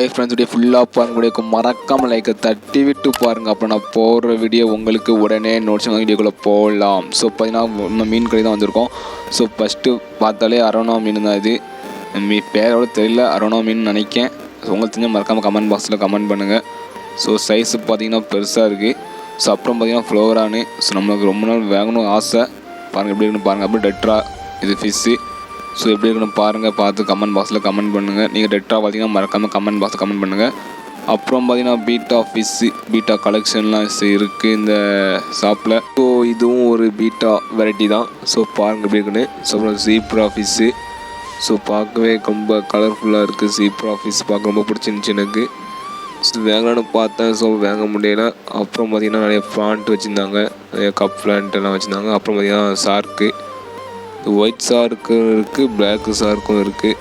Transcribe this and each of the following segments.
பாய் ஃப்ரெண்ட்ஸுடைய ஃபுல்லாக பாருங்க மறக்காமல் லைக்கை தட்டி விட்டு பாருங்கள் அப்போ நான் போடுற வீடியோ உங்களுக்கு உடனே நோட்ஸ் வீடியோக்குள்ளே போடலாம் ஸோ பார்த்தீங்கன்னா மீன் கடை தான் வந்திருக்கோம். ஸோ ஃபஸ்ட்டு பார்த்தாலே அரோனா மீன் தான் இது. மீ பேரோட தெரியல. அரோனா மீன் நினைக்கேன். ஸோ உங்களுக்கு தெரிஞ்ச மறக்காமல் கமெண்ட் பாக்ஸில் கமெண்ட் பண்ணுங்கள் ஸோ சைஸு பார்த்தீங்கன்னா பெருசாக இருக்குது ஸோ அப்புறம் பார்த்தீங்கன்னா ஃப்ளோரானு ஸோ நம்மளுக்கு ரொம்ப நாள் வாங்கணும் ஆசை. பாருங்கள் எப்படி இருக்குன்னு பாருங்கள் அப்படியே டெட்ரா. இது ஃபிஷ்ஷு ஸோ எப்படி இருக்குன்னு பாருங்கள் பார்த்து கமெண்ட் பாக்ஸில் கமெண்ட் பண்ணுங்கள் நீங்கள் டெட்ரா பார்த்தீங்கன்னா மறக்காமல் கமெண்ட் பாக்ஸில் கமெண்ட் பண்ணுங்கள் அப்புறம் பார்த்தீங்கன்னா பீட்டா ஃபிஷ்ஷு பீட்டா கலெக்ஷன்லாம் இருக்குது இந்த ஷாப்பில் ஸோ இதுவும் ஒரு பீட்டா வெரைட்டி தான். ஸோ பாருங்கள் எப்படி இருக்குன்னு. ஸோ அப்புறம் சீப்ரா ஃபிஷ்ஷு ஸோ பார்க்கவே ரொம்ப கலர்ஃபுல்லாக இருக்குது சீப்ரா ஃபிஷ் பார்க்க ரொம்ப பிடிச்சிருந்துச்சி எனக்கு. ஸோ வேங்கலான்னு பார்த்தேன். ஸோ வேங்க முடியல. அப்புறம் பார்த்தீங்கன்னா நிறைய ஃப்ளாண்ட் வச்சுருந்தாங்க. நிறைய கப் ஃப்ளாண்ட் எல்லாம் வச்சுருந்தாங்க. அப்புறம் பார்த்தீங்கன்னா ஷார்க்கு ஒயிட் சாருக்கும் இருக்குது பிளாக் சாருக்கும் இருக்குது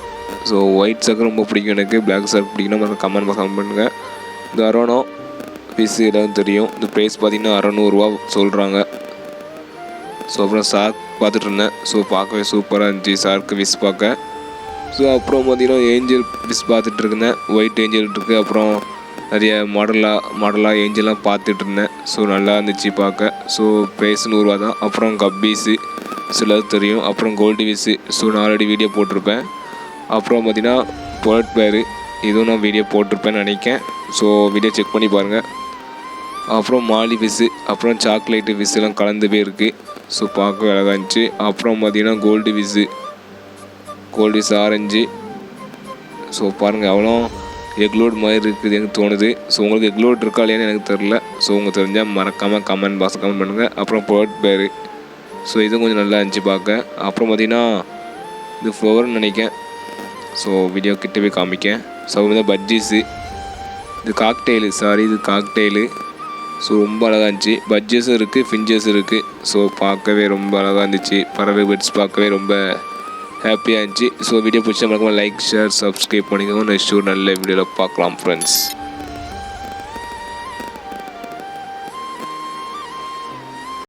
ஸோ ஒயிட் ஷார்க்கு ரொம்ப பிடிக்கும் எனக்கு. பிளாக் ஷார்க் பிடிக்கணும் கமெண்ட் கமெண்ட் பண்ணுங்கள் இந்த அரோனோ ஃபிஷ் எல்லாம் தெரியும். இந்த ப்ரைஸ் பார்த்தீங்கன்னா அறநூறுவா சொல்கிறாங்க ஸோ அப்புறம் சார்க் பார்த்துட்டு இருந்தேன். ஸோ பார்க்கவே சூப்பராக இருந்துச்சு. சார்க்கு விஸ் பார்க்க. ஸோ அப்புறம் பார்த்தீங்கன்னா ஏஞ்சல் விஸ் பார்த்துட்டு இருந்தேன். ஒயிட் ஏஞ்சல் இருக்குது அப்புறம் நிறைய மாடலாக மாடலாக ஏஞ்சல்லாம் பார்த்துட்டு இருந்தேன். ஸோ நல்லா இருந்துச்சு பார்க்க. ஸோ ப்ரைஸ் நூறுரூவா தான். அப்புறம் கப்பீஸு சிலது தெரியும். அப்புறம் கோல்டு ஃபிஷ்ஷு ஸோ நான் ஆல்ரெடி வீடியோ போட்டிருப்பேன். அப்புறம் பார்த்தீங்கன்னா பொலட் பேரு இதுவும் நான் வீடியோ போட்டிருப்பேன்னு நினைக்கேன் ஸோ வீடியோ செக் பண்ணி பாருங்கள் அப்புறம் மாலி ஃபிஷ்ஷு அப்புறம் சாக்லேட்டு ஃபிஷ்ஷெல்லாம் கலந்து போயிருக்கு ஸோ பார்க்க அழகாக இருந்துச்சு. அப்புறம் பார்த்தீங்கன்னா gold fish gold fish orange so பாருங்கள் அவ்வளோ எக்லோட் மாதிரி இருக்குது எனக்கு தோணுது. ஸோ உங்களுக்கு எக்லோட் இருக்கா இல்லையான்னு எனக்கு தெரில ஸோ உங்களுக்கு தெரிஞ்சால் மறக்காமல் கமெண்ட் பாக்ஸ் கமெண்ட் பண்ணுங்கள் அப்புறம் பொலட் பேரு ஸோ இதுவும் கொஞ்சம் நல்லா இருந்துச்சு பார்க்க. அப்புறம் பார்த்தீங்கன்னா இது ஃப்ளோவர்னு நினைக்கேன் ஸோ வீடியோ கிட்ட போய் காமிக்கேன் ஸோ தான் பஜ்ஜீஸு இது காக்டெயிலு சாரி இது காக்டெயிலு ஸோ ரொம்ப அழகாக இருந்துச்சு. பட்ஜஸும் இருக்குது ஃபிஞ்சஸும் இருக்குது ஸோ பார்க்கவே ரொம்ப அழகாக இருந்துச்சு. பறவை பெட்ஸ் பார்க்கவே ரொம்ப ஹாப்பியாக இருந்துச்சு. ஸோ வீடியோ பிடிச்சா மறக்காமல் லைக் ஷேர் சப்ஸ்கிரைப் பண்ணிக்கோங்க. நெக்ஸ்ட் ஒரு நல்ல வீடியோவில் பார்க்கலாம் ஃப்ரெண்ட்ஸ்